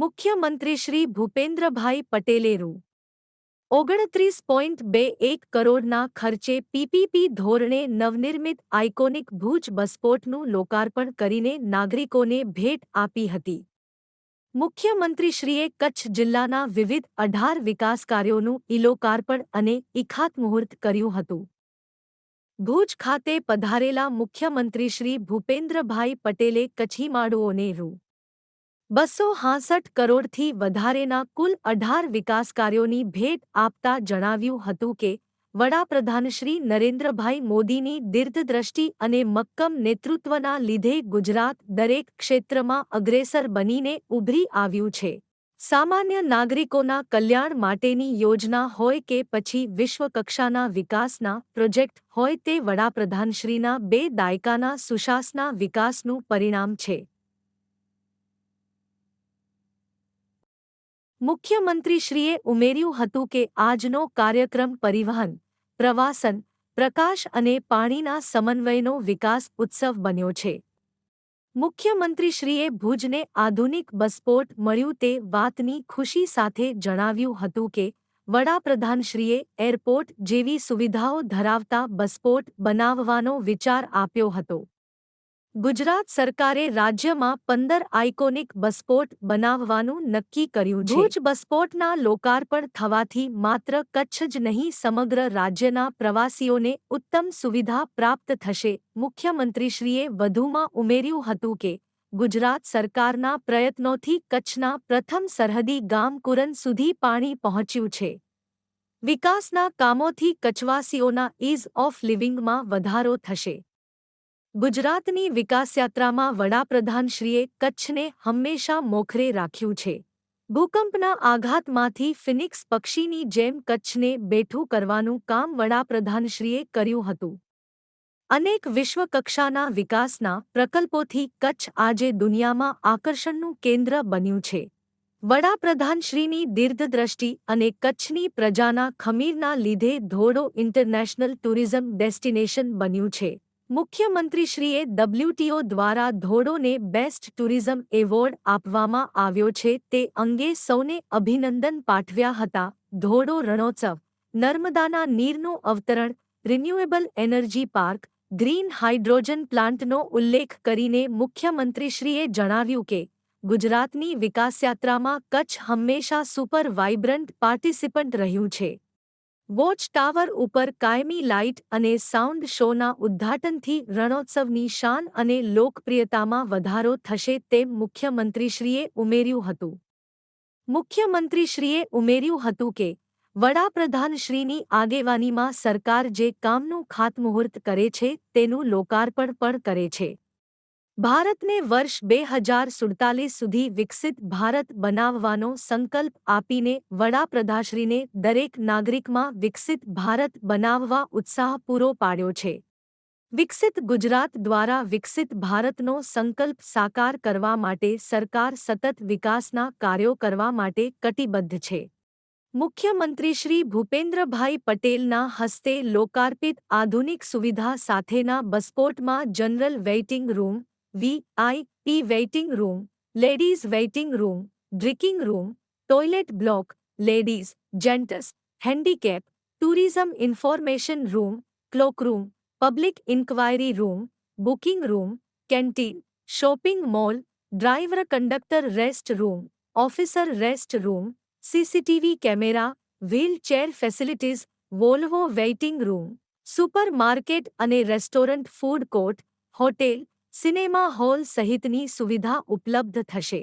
મુખ્યમંત્રી શ્રી ભૂપેન્દ્રભાઈ પટેલે રૂ ઓગણત્રીસ પોઈન્ટ બે એક કરોડના ખર્ચે પીપીપી ધોરણે નવનિર્મિત આઇકોનિક ભુજ બસપોર્ટનું લોકાર્પણ કરીને નાગરિકોને ભેટ આપી હતી. મુખ્યમંત્રીશ્રીએ કચ્છ જિલ્લાના વિવિધ અઢાર વિકાસ કાર્યોનું ઇલોકાર્પણ અને ઇખાતમુહૂર્ત કર્યું હતું. ભુજ ખાતે પધારેલા મુખ્યમંત્રીશ્રી ભૂપેન્દ્રભાઈ પટેલે કચ્છીમાડુઓને રૂ. બસો હાંસઠ કરોડથી વધારેના કુલ અઢાર વિકાસ કાર્યોની ભેટ આપતા જણાવ્યું હતું કે, વડાપ્રધાન શ્રી નરેન્દ્રભાઈ મોદીની દીર્ઘદ્રષ્ટિ અને મક્કમ નેતૃત્વના લીધે ગુજરાત દરેક ક્ષેત્રમાં અગ્રેસર બનીને ઉભરી આવ્યું છે. સામાન્ય નાગરિકોના કલ્યાણ માટેની યોજના હોય કે પછી વિશ્વકક્ષાના વિકાસના પ્રોજેક્ટ હોય તે વડાપ્રધાનશ્રીના બે દાયકાના સુશાસના વિકાસનું પરિણામ છે. મુખ્યમંત્રીશ્રીએ ઉમેર્યું હતું કે આજનો કાર્યક્રમ પરિવહન, પ્રવાસન, પ્રકાશ અને પાણીના સમન્વયનો વિકાસ ઉત્સવ બન્યો છે. મુખ્યમંત્રીશ્રીએ ભુજને આધુનિક બસપોર્ટ મળ્યું તે વાતની ખુશી સાથે જણાવ્યું હતું કે, વડાપ્રધાનશ્રીએ એરપોર્ટ જેવી સુવિધાઓ ધરાવતા બસપોર્ટ બનાવવાનો વિચાર આપ્યો હતો. ગુજરાત સરકારે રાજ્યમાં પંદર આઇકોનિક બસપોર્ટ બનાવવાનું નક્કી કર્યું છે. ભુજ બસપોર્ટના લોકાર્પણ થવાથી માત્ર કચ્છ જ નહીં, સમગ્ર રાજ્યના પ્રવાસીઓને ઉત્તમ સુવિધા પ્રાપ્ત થશે. મુખ્યમંત્રીશ્રીએ વધુમાં ઉમેર્યું હતું કે, ગુજરાત સરકારના પ્રયત્નોથી કચ્છના પ્રથમ સરહદી ગામ કુરન સુધી પાણી પહોંચ્યું છે. વિકાસના કામોથી કચ્છવાસીઓના ઇઝ ઓફ લિવિંગમાં વધારો થશે. ગુજરાતની વિકાસયાત્રામાં વડાપ્રધાનશ્રીએ કચ્છને હંમેશા મોખરે રાખ્યું છે. ભૂકંપના આઘાતમાંથી ફિનિક્સ પક્ષીની જેમ કચ્છને બેઠું કરવાનું કામ વડાપ્રધાનશ્રીએ કર્યું હતું. અનેક વિશ્વકક્ષાના વિકાસના પ્રકલ્પોથી કચ્છ આજે દુનિયામાં આકર્ષણનું કેન્દ્ર બન્યું છે. વડાપ્રધાનશ્રીની દીર્ઘદ્રષ્ટિ અને કચ્છની પ્રજાના ખમીરના લીધે ધોળો ઇન્ટરનેશનલ ટુરિઝમ ડેસ્ટિનેશન બન્યું છે. મુખ્યમંત્રીશ્રીએ ડબલ્યુટીઓ દ્વારા ધોડોને બેસ્ટ ટુરિઝમ એવોર્ડ આપવામાં આવ્યો છે તે અંગે સૌને અભિનંદન પાઠવ્યા હતા. ધોડો રણોત્સવ, નર્મદાના નીરનું અવતરણ, renewable energy park, green hydrogen પ્લાન્ટનો ઉલ્લેખ કરીને મુખ્યમંત્રીશ્રીએ જણાવ્યું કે, ગુજરાતની વિકાસયાત્રામાં કચ્છ હંમેશા સુપર વાઇબ્રન્ટ પાર્ટિસિપન્ટ રહ્યું છે. વોચ ટાવર ઉપર કાયમી લાઇટ અને સાઉન્ડ શોના ઉદ્ઘાટનથી રણોત્સવની શાન અને લોકપ્રિયતામાં વધારો થશે તેમ મુખ્યમંત્રીશ્રીએ ઉમેર્યું હતું. મુખ્યમંત્રીશ્રીએ ઉમેર્યું હતું કે, વડાપ્રધાનશ્રીની આગેવાનીમાં સરકાર જે કામનું ખાતમુહૂર્ત કરે છે તેનું લોકાર્પણ પણ કરે છે. ભારતને વર્ષ બે હજાર સુડતાલીસ સુધી વિકસિત ભારત બનાવવાનો સંકલ્પ આપીને વડાપ્રધાનશ્રીને દરેક નાગરિકમાં વિકસિત ભારત બનાવવા ઉત્સાહ પૂરો પાડ્યો છે. વિકસિત ગુજરાત દ્વારા વિકસિત ભારતનો સંકલ્પ સાકાર કરવા માટે સરકાર સતત વિકાસના કાર્યો કરવા માટે કટિબદ્ધ છે. મુખ્યમંત્રી શ્રી ભૂપેન્દ્રભાઈ પટેલના હસ્તે લોકાર્પિત આધુનિક સુવિધા સાથેના બસ્કોટમાં general waiting room VIP waiting room ladies waiting room drinking room toilet block ladies gents handicap tourism information room cloakroom public inquiry room booking room canteen shopping mall driver conductor rest room officer rest room CCTV camera wheelchair facilities Volvo waiting room super market અને restaurant food court hotel Cinema hall સહિતની સુવિધા ઉપલબ્ધ થશે.